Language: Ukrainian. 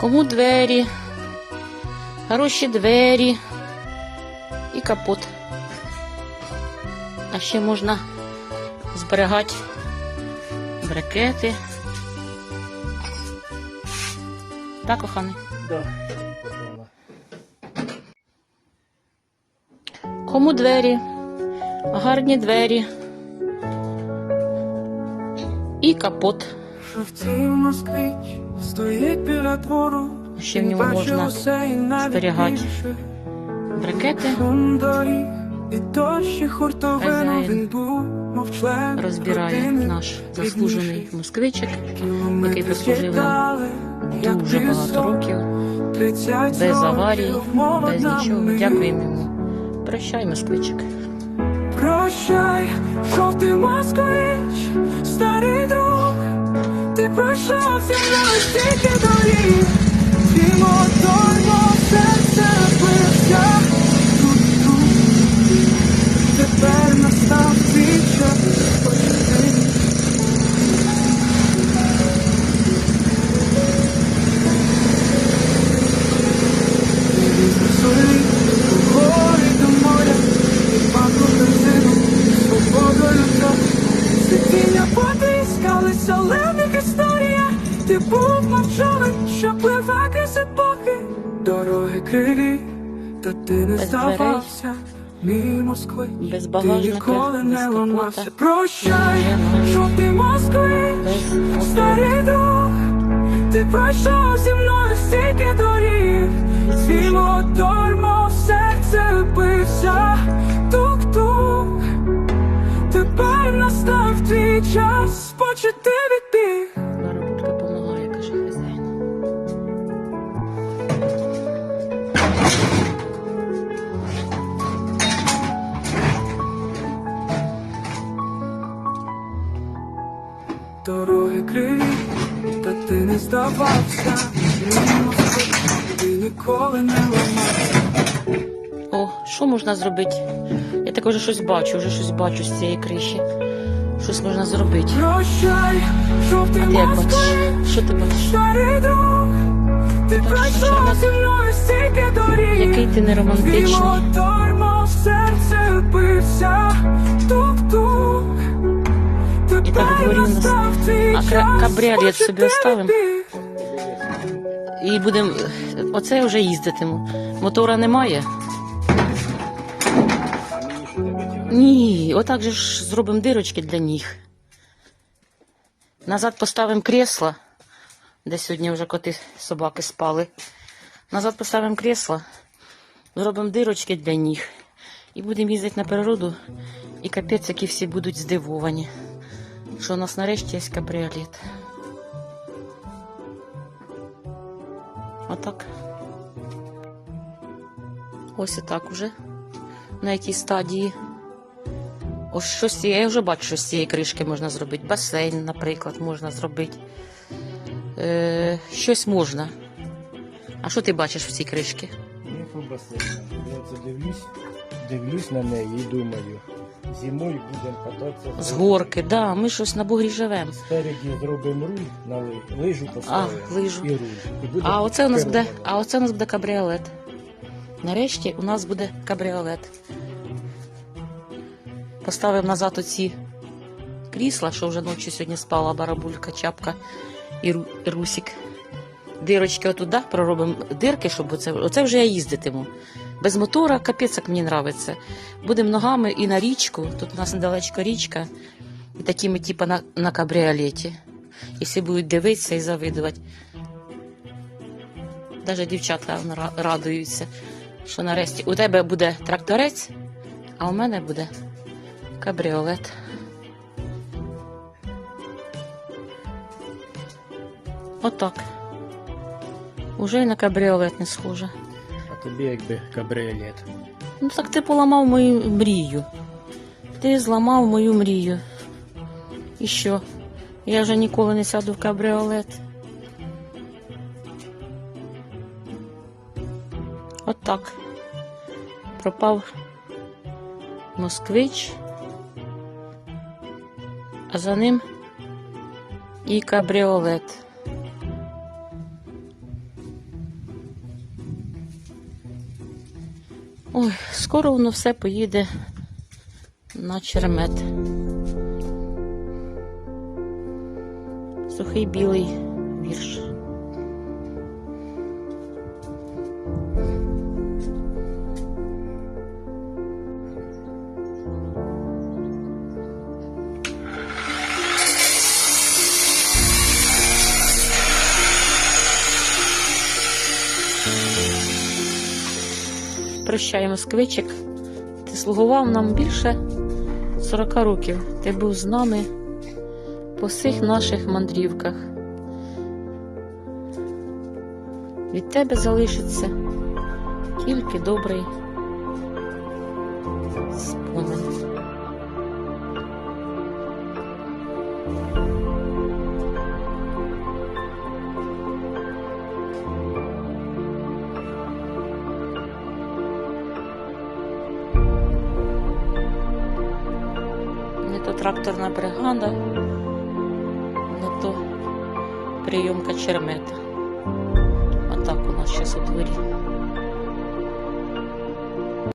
Кому двері, хороші двері і капот. А ще можна зберігати брикети. Так, коханий? Да. Кому двері, гарні двері і капот. Жовтий москвич стоїть біля двору. Ще в ньому можна зберігати. Брикети і дощі хуртовину він був мовчлен. розбирає наш заслужений москвичик, який прослужив нам дуже багато років, без аварій, без нічого. Дякуємо йому. Прощай, москвичик. Прощай, жовтий москвич, старий зі мною стільки доріг, твій мотор, мов серце бився Дороги криві, та ти не Без здавався. Мій Москвич, без ти ніколи не ламався. Прощай, Москвич, Без мотору. старий друг, ти пройшов зі мною стільки доріг, свій мотор, мов серце бився, тук-тук, тепер настав твій час почути Дороги криві, та ти не здавався, ти ніколи не ламався. О, що можна зробити? Я так вже щось бачу, вже щось бачу з цієї криші. Щось можна зробити. Прощай, жовтий ти як бачиш? Що ти бачиш? Старий друг, ти пройшов зі мною стільки доріг. Який ти Твій неромантичний. мотор, мов серце бився, тук-тук. І так нас. А кабріолет собі почути оставим? відбіг. І будемо. Оце я вже їздитиму. Мотора немає. Ні, отак же ж зробимо дирочки для ніг. Назад поставимо кресло, де сьогодні вже коти собаки спали. Назад поставимо кресло, зробимо дирочки для ніг. І будемо їздити на природу. І капець, які всі будуть здивовані, що у нас нарешті є кабріолет. Отак. Ось і так уже. На якій стадії. Ось щось, я вже бачу, що з цієї кришки можна зробити. Басейн, наприклад, можна зробити. Е, щось можна. А що ти бачиш в цій кришці? Я це дивлюсь, дивлюсь на неї і думаю, зимою будемо кататися. З горки, да, ми щось на бугрі живемо. Спереді зробимо руль на ли- лижу поставимо. А, лижу. І руль. І буде А оце у нас буде, керувати. а оце у нас буде кабріолет. Нарешті у нас буде кабріолет. Поставимо назад оці крісла, що вже ночі сьогодні спала барабулька, чапка і, Ру- і русик. Дирочки отуда проробимо дирки, щоб оце, оце вже я їздитиму. Без мотора, капець, як мені нравиться. Будемо ногами і на річку. Тут у нас недалечко річка. І такими, типу, на, на кабріолеті. Всі будуть дивитися і завидувати. Навіть ра- радуються, що нарешті у тебе буде тракторець, а у мене буде кабріолет. Отак. Уже й на кабріолет не схоже. А тобі якби кабріолет. Ну так ти поламав мою мрію. Ти зламав мою мрію. І що? Я вже ніколи не сяду в кабріолет. От так. Пропав москвич, а за ним і кабріолет. Ой, скоро воно все поїде на чермет. Сухий білий вірш. Прощай, москвичик. Ти слугував нам більше 40 років. Ти був з нами по всіх наших мандрівках. Від тебе залишиться тільки добрий спомин. То тракторна бригада, не то прийомка чермета. Отак у нас зараз у дворі.